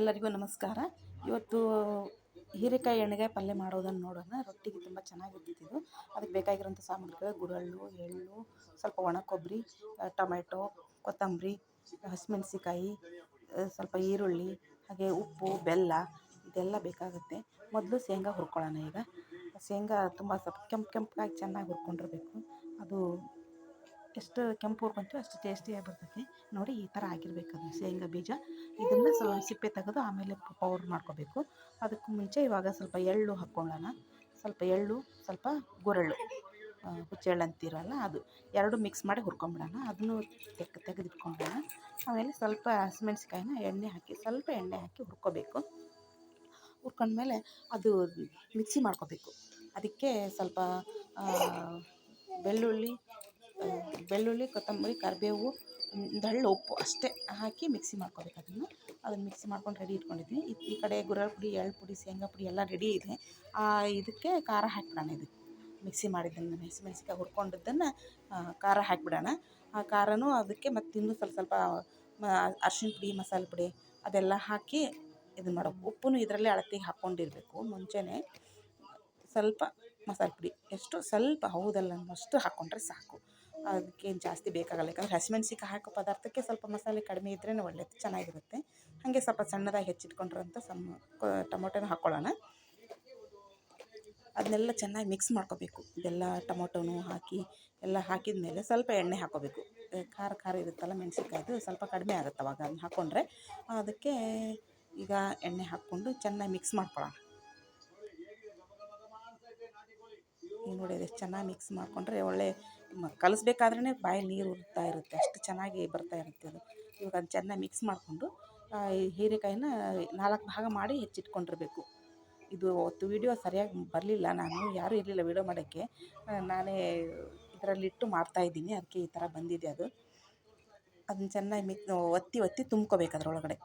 ಎಲ್ಲರಿಗೂ ನಮಸ್ಕಾರ. ಇವತ್ತು ಹೀರೆಕಾಯಿ ಎಣ್ಣೆಗಾಯಿ ಪಲ್ಯ ಮಾಡೋದನ್ನು ನೋಡೋಣ. ರೊಟ್ಟಿಗೆ ತುಂಬ ಇದು. ಅದಕ್ಕೆ ಬೇಕಾಗಿರೋಂಥ ಸಾಮಗ್ರಿಗಳು ಗುರಳ್ಳು ಎಳ್ಳು, ಸ್ವಲ್ಪ ಒಣ ಕೊಬ್ಬರಿ ಟೊಮೆಟೊ ಕೊತ್ತಂಬರಿ ಹಸಿಮೆಣ್ಸಿಕಾಯಿ ಸ್ವಲ್ಪ ಈರುಳ್ಳಿ, ಹಾಗೆ ಉಪ್ಪು, ಬೆಲ್ಲ ಇದೆಲ್ಲ ಬೇಕಾಗುತ್ತೆ. ಮೊದಲು ಶೇಂಗಾ ಹುರ್ಕೊಳ್ಳೋಣ ಈಗ. ಶೇಂಗಾ ತುಂಬ ಸ್ವಲ್ಪ ಕೆಂಪು ಕೆಂಪಾಗಿ ಚೆನ್ನಾಗಿ ಹುರ್ಕೊಂಡಿರಬೇಕು. ಅದು ಎಷ್ಟು ಕೆಂಪು ಹುರ್ಕೊಂತೀವಿ ಅಷ್ಟು ಟೇಸ್ಟಿಯಾಗಿ ಬರ್ತೈತಿ. ನೋಡಿ ಈ ಥರ ಆಗಿರ್ಬೇಕು ಅದು ಶೇಂಗಾ ಬೀಜ. ಇದನ್ನು ಸೊ ಸಿಪ್ಪೆ ತೆಗೆದು ಆಮೇಲೆ ಪೌಡ್ರ್ ಮಾಡ್ಕೋಬೇಕು. ಅದಕ್ಕೆ ಮುಂಚೆ ಇವಾಗ ಸ್ವಲ್ಪ ಎಳ್ಳು ಹಾಕ್ಕೊಳ್ಳೋಣ ಸ್ವಲ್ಪ ಎಳ್ಳು, ಸ್ವಲ್ಪ ಗುರಳ್ಳು ಹುಚ್ಚೆಳ್ಳು ಅಂತೀರಲ್ಲ ಅದು ಎರಡು ಮಿಕ್ಸ್ ಮಾಡಿ ಹುರ್ಕೊಂಬಿಡೋಣ. ಅದನ್ನು ತೆಗ್ ತೆಗೆದಿಟ್ಕೊಂಬಿಡೋಣ ಆಮೇಲೆ ಸ್ವಲ್ಪ ಹಸಿಮೆಣ್ಸಿಕಾಯಿನ ಎಣ್ಣೆ ಹಾಕಿ, ಸ್ವಲ್ಪ ಎಣ್ಣೆ ಹಾಕಿ ಹುರ್ಕೋಬೇಕು. ಹುರ್ಕೊಂಡ್ಮೇಲೆ ಅದು ಮಿಕ್ಸಿ ಮಾಡ್ಕೋಬೇಕು. ಅದಕ್ಕೆ ಸ್ವಲ್ಪ ಬೆಳ್ಳುಳ್ಳಿ ಬೆಳ್ಳುಳ್ಳಿ, ಕೊತ್ತಂಬರಿ, ಕರಿಬೇವು, ದಳ್ಳು, ಉಪ್ಪು ಅಷ್ಟೇ ಹಾಕಿ ಮಿಕ್ಸಿ ಮಾಡ್ಕೊಬೇಕು ಅದನ್ನು. ಅದನ್ನು ಮಿಕ್ಸಿ ಮಾಡ್ಕೊಂಡು ರೆಡಿ ಇಟ್ಕೊಂಡಿದ್ದೀನಿ. ಈ ಕಡೆ ಗುರಳ್ ಪುಡಿ, ಎಳ್ಳು ಪುಡಿ, ಶೇಂಗಾ ಪುಡಿ ಎಲ್ಲ ರೆಡಿ ಇದೆ. ಆ, ಇದಕ್ಕೆ ಖಾರ ಹಾಕ್ಬಿಡೋಣ ಇದಕ್ಕೆ ಮಿಕ್ಸಿ ಮಾಡಿದ್ದನ್ನು ಹಸಿಮೆಣ್ಸಿಕಾಯಿ ಹುರ್ಕೊಂಡಿದ್ದನ್ನು ಖಾರ ಹಾಕ್ಬಿಡೋಣ. ಆ ಖಾರನೂ ಅದಕ್ಕೆ ಮತ್ತು ಇನ್ನೂ ಸ್ವಲ್ಪ ಸ್ವಲ್ಪ ಅರ್ಶಿಣ ಪುಡಿ, ಮಸಾಲೆ ಪುಡಿ ಅದೆಲ್ಲ ಹಾಕಿ ಇದು ಮಾಡೋದು ಉಪ್ಪು ಇದರಲ್ಲೇ ಅಳತೆಗೆ ಹಾಕ್ಕೊಂಡಿರಬೇಕು. ಮುಂಚೆನೇ ಸ್ವಲ್ಪ ಮಸಾಲೆ ಪುಡಿ. ಎಷ್ಟು ಸ್ವಲ್ಪ ಹೌದಲ್ಲ, ಅಷ್ಟು ಹಾಕ್ಕೊಂಡ್ರೆ ಸಾಕು. ಅದಕ್ಕೇನು ಜಾಸ್ತಿ ಬೇಕಾಗಲ್ಲ. ಯಾಕಂದರೆ ಹಸಿಮೆಣ್ಸಿಕಾಯಿ ಹಾಕೋ ಪದಾರ್ಥಕ್ಕೆ ಸ್ವಲ್ಪ ಮಸಾಲೆ ಕಡಿಮೆ ಇದ್ರೇ ಒಳ್ಳೆಯದು ಚೆನ್ನಾಗಿರುತ್ತೆ. ಹಾಗೆ ಸ್ವಲ್ಪ ಸಣ್ಣದಾಗಿ ಹೆಚ್ಚಿಟ್ಕೊಂಡಿರೋಂಥ ಸಮ್ ಟೊಮೊಟೊನ ಹಾಕ್ಕೊಳ್ಳೋಣ ಅದನ್ನೆಲ್ಲ ಚೆನ್ನಾಗಿ ಮಿಕ್ಸ್ ಮಾಡ್ಕೋಬೇಕು. ಇದೆಲ್ಲ ಟೊಮೊಟೊನೂ ಹಾಕಿ ಎಲ್ಲ ಹಾಕಿದ ಮೇಲೆ ಸ್ವಲ್ಪ ಎಣ್ಣೆ ಹಾಕೋಬೇಕು. ಖಾರ ಖಾರ ಇರುತ್ತಲ್ಲ ಮೆಣ್ಸಿನ್ಕಾಯ್ದು, ಸ್ವಲ್ಪ ಕಡಿಮೆ ಆಗುತ್ತೆ ಅವಾಗ ಅದನ್ನ ಹಾಕ್ಕೊಂಡ್ರೆ ಅದಕ್ಕೆ ಈಗ ಎಣ್ಣೆ ಹಾಕ್ಕೊಂಡು ಚೆನ್ನಾಗಿ ಮಿಕ್ಸ್ ಮಾಡ್ಕೊಳ್ಳೋಣ. ನೋಡಿ ಎಷ್ಟು ಚೆನ್ನಾಗಿ ಮಿಕ್ಸ್ ಮಾಡಿಕೊಂಡ್ರೆ ಒಳ್ಳೆ ಕಲಿಸ್ಬೇಕಾದ್ರೇ ಬಾಯಲ್ಲಿ ನೀರು ಉರ್ತಾ ಇರುತ್ತೆ. ಅಷ್ಟು ಚೆನ್ನಾಗಿ ಬರ್ತಾ ಇರುತ್ತೆ ಅದು. ಇವಾಗ ಅದು ಚೆನ್ನಾಗಿ ಮಿಕ್ಸ್ ಮಾಡಿಕೊಂಡು ಹೀರೆಕಾಯಿನ ನಾಲ್ಕು ಭಾಗ ಮಾಡಿ ಹೆಚ್ಚಿಟ್ಕೊಂಡಿರಬೇಕು. ಇದು ಅವತ್ತು ವೀಡಿಯೋ ಸರಿಯಾಗಿ ಬರಲಿಲ್ಲ. ನಾನು ಯಾರೂ ಇರಲಿಲ್ಲ ವೀಡಿಯೋ ಮಾಡೋಕ್ಕೆ. ನಾನೇ ಇದರಲ್ಲಿಟ್ಟು ಮಾಡ್ತಾಯಿದ್ದೀನಿ ಅದಕ್ಕೆ ಈ ಥರ ಬಂದಿದೆ ಅದು. ಅದನ್ನ ಚೆನ್ನಾಗಿ ಮಿಕ್ ಒತ್ತಿ ಒತ್ತಿ ತುಂಬ್ಕೋಬೇಕು ಅದರೊಳಗಡೆ.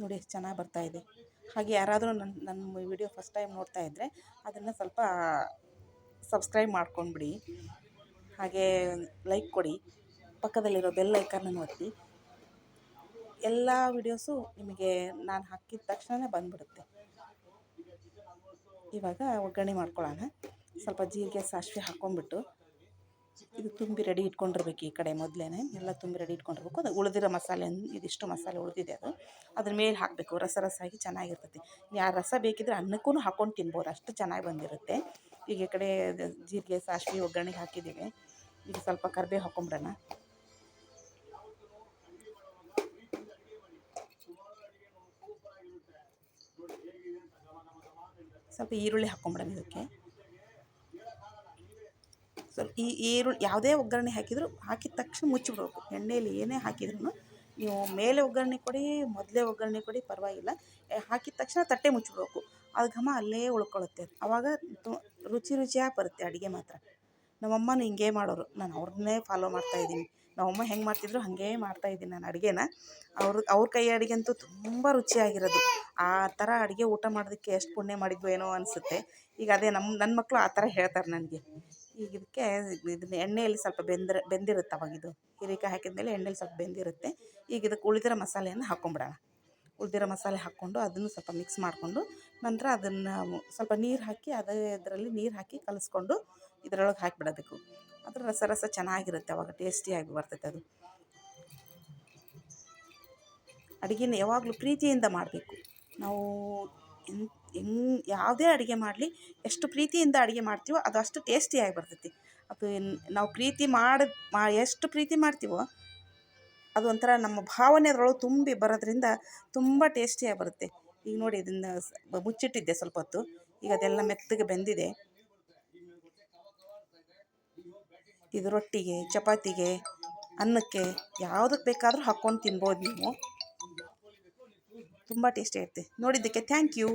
ನೋಡಿ ಎಷ್ಟು ಚೆನ್ನಾಗಿ ಬರ್ತಾಯಿದೆ ಹಾಗೆ ಯಾರಾದರೂ ನನ್ನ ನನ್ನ ವಿಡಿಯೋ ಫಸ್ಟ್ ಟೈಮ್ ನೋಡ್ತಾ ಇದ್ದರೆ ಅದನ್ನು ಸ್ವಲ್ಪ ಸಬ್ಸ್ಕ್ರೈಬ್ ಮಾಡ್ಕೊಂಡ್ಬಿಡಿ. ಹಾಗೇ ಲೈಕ್ ಕೊಡಿ. ಪಕ್ಕದಲ್ಲಿರೋ ಬೆಲ್ ಐಕಾನನ್ನು ಒತ್ತಿ. ಎಲ್ಲ ವಿಡಿಯೋಸು ನಿಮಗೆ ನಾನು ಹಾಕಿದ ತಕ್ಷಣವೇ ಬಂದುಬಿಡುತ್ತೆ. ಇವಾಗ ಒಗ್ಗರಣೆ ಮಾಡ್ಕೊಳ್ಳೋಣ. ಸ್ವಲ್ಪ ಜೀರಿಗೆ, ಸಾಸಿವೆ ಹಾಕ್ಕೊಂಡ್ಬಿಟ್ಟು ಇದು ತುಂಬಿ ರೆಡಿ ಇಟ್ಕೊಂಡಿರ್ಬೇಕು ಈ ಕಡೆ ಮೊದಲೇ ಎಲ್ಲ ತುಂಬಿ ರೆಡಿ ಇಟ್ಕೊಂಡಿರ್ಬೇಕು. ಅದು ಉಳಿದಿರೋ ಮಸಾಲೆ, ಇದಿಷ್ಟು ಮಸಾಲೆ ಉಳಿದಿದೆ ಅದು. ಅದ್ರ ಮೇಲೆ ಹಾಕಬೇಕು. ರಸ ರಸ ಆಗಿ ಚೆನ್ನಾಗಿರ್ತೈತಿ ಯಾರು ರಸ ಬೇಕಿದ್ರೆ ಅನ್ನಕ್ಕೂ ಹಾಕ್ಕೊಂಡು ತಿನ್ಬೋದು. ಅಷ್ಟು ಚೆನ್ನಾಗಿ ಬಂದಿರುತ್ತೆ. ಈಗ ಈ ಕಡೆ ಜೀರಿಗೆ, ಸಾಸಿವೆ, ಒಗ್ಗರಣೆಗೆ ಹಾಕಿದ್ದೀವಿ. ಈಗ ಸ್ವಲ್ಪ ಕರಿಬೇವು ಹಾಕ್ಕೊಂಬಿಡೋಣ ಸ್ವಲ್ಪ ಈರುಳ್ಳಿ ಹಾಕ್ಕೊಂಬಿಡೋಣ ಇದಕ್ಕೆ. ಸ್ವಲ್ಪ ಈರುಳ್ಳಿ, ಯಾವುದೇ ಒಗ್ಗರಣೆ ಹಾಕಿದರೂ ಹಾಕಿದ ತಕ್ಷಣ ಮುಚ್ಚಿಬಿಡ್ಬೇಕು. ಎಣ್ಣೆಯಲ್ಲಿ ಏನೇ ಹಾಕಿದ್ರೂ ನೀವು ಮೇಲೆ ಒಗ್ಗರಣೆ ಕೊಡಿ, ಮೊದಲೇ ಒಗ್ಗರಣೆ ಕೊಡಿ, ಪರವಾಗಿಲ್ಲ. ಹಾಕಿದ ತಕ್ಷಣ ತಟ್ಟೆ ಮುಚ್ಚಿಬಿಡ್ಬೇಕು ಅದು ಘಮ ಅಲ್ಲೇ ಉಳ್ಕೊಳ್ಳುತ್ತೆ ಆವಾಗ ರುಚಿ ರುಚಿಯಾಗಿ ಬರುತ್ತೆ ಅಡುಗೆ ಮಾತ್ರ. ನಮ್ಮಮ್ಮನೂ ಹಿಂಗೇ ಮಾಡೋರು. ನಾನು ಅವ್ರನ್ನೇ ಫಾಲೋ ಮಾಡ್ತಾಯಿದ್ದೀನಿ ನಮ್ಮಮ್ಮ ಹೆಂಗೆ ಮಾಡ್ತಿದ್ರು ಹಾಗೇ ಮಾಡ್ತಾಯಿದ್ದೀನಿ ನಾನು ಅಡುಗೆನ. ಅವ್ರ ಅವ್ರ ಕೈ ಅಡುಗೆ ಅಂತೂ ತುಂಬ ರುಚಿಯಾಗಿರೋದು. ಆ ಥರ ಅಡುಗೆ ಊಟ ಮಾಡೋದಕ್ಕೆ ಎಷ್ಟು ಪುಣ್ಯ ಮಾಡಿದ್ವೋ ಏನೋ ಅನಿಸುತ್ತೆ. ಈಗ ಅದೇ ನಮ್ಮ ನನ್ನ ಮಕ್ಕಳು ಆ ಥರ ಹೇಳ್ತಾರೆ ನನಗೆ. ಈಗ ಇದಕ್ಕೆ ಇದನ್ನ ಎಣ್ಣೆಯಲ್ಲಿ ಸ್ವಲ್ಪ ಬೆಂದ್ರೆ, ಬೆಂದಿರುತ್ತೆ ಅವಾಗ ಇದು. ಹೀರೆಕಾಯಿ ಹಾಕಿದ ಮೇಲೆ ಎಣ್ಣೆಲಿ ಸ್ವಲ್ಪ ಬೆಂದಿರುತ್ತೆ. ಈಗ ಇದಕ್ಕೆ ಉಳಿದಿರೋ ಮಸಾಲೆಯನ್ನು ಹಾಕ್ಕೊಂಬಿಡೋಣ ಉಳಿದಿರೋ ಮಸಾಲೆ ಹಾಕ್ಕೊಂಡು ಅದನ್ನು ಸ್ವಲ್ಪ ಮಿಕ್ಸ್ ಮಾಡಿಕೊಂಡು ನಂತರ ಅದನ್ನು ಸ್ವಲ್ಪ ನೀರು ಹಾಕಿ ಅದೇ ಇದರಲ್ಲಿ ನೀರು ಹಾಕಿ ಕಲಿಸ್ಕೊಂಡು ಇದರೊಳಗೆ ಹಾಕಿಬಿಡಬೇಕು ಅದರ ರಸ ರಸ ಚೆನ್ನಾಗಿರುತ್ತೆ ಅವಾಗ, ಟೇಸ್ಟಿಯಾಗಿ ಬರ್ತೈತೆ ಅದು. ಅಡುಗೆನ ಯಾವಾಗಲೂ ಪ್ರೀತಿಯಿಂದ ಮಾಡಬೇಕು. ನಾವು ಹೆಂಗ್ ಯಾವುದೇ ಅಡುಗೆ ಮಾಡಲಿ, ಎಷ್ಟು ಪ್ರೀತಿಯಿಂದ ಅಡುಗೆ ಮಾಡ್ತೀವೋ ಅದು ಅಷ್ಟು ಟೇಸ್ಟಿಯಾಗಿ ಬರ್ತೈತಿ. ಅದು ನಾವು ಪ್ರೀತಿ ಮಾಡಿ, ಮಾ, ಎಷ್ಟು ಪ್ರೀತಿ ಮಾಡ್ತೀವೋ ಅದು ಒಂಥರ ನಮ್ಮ ಭಾವನೆ ಅದರೊಳಗೆ ತುಂಬಿ ಬರೋದ್ರಿಂದ ತುಂಬ ಟೇಸ್ಟಿಯಾಗಿ ಬರುತ್ತೆ. ಈಗ ನೋಡಿ ಇದನ್ನು ಮುಚ್ಚಿಟ್ಟಿದ್ದೆ ಸ್ವಲ್ಪ ಹೊತ್ತು. ಈಗ ಅದೆಲ್ಲ ಮೆತ್ತಗೆ ಬೆಂದಿದೆ. ಇದು ರೊಟ್ಟಿಗೆ, ಚಪಾತಿಗೆ, ಅನ್ನಕ್ಕೆ ಯಾವುದಕ್ಕೆ ಬೇಕಾದರೂ ಹಾಕ್ಕೊಂಡು ತಿನ್ಬೋದು ನೀವು. ತುಂಬ ಟೇಸ್ಟಿ ಇರುತ್ತೆ. ನೋಡಿದ್ದಕ್ಕೆ ಥ್ಯಾಂಕ್ ಯು.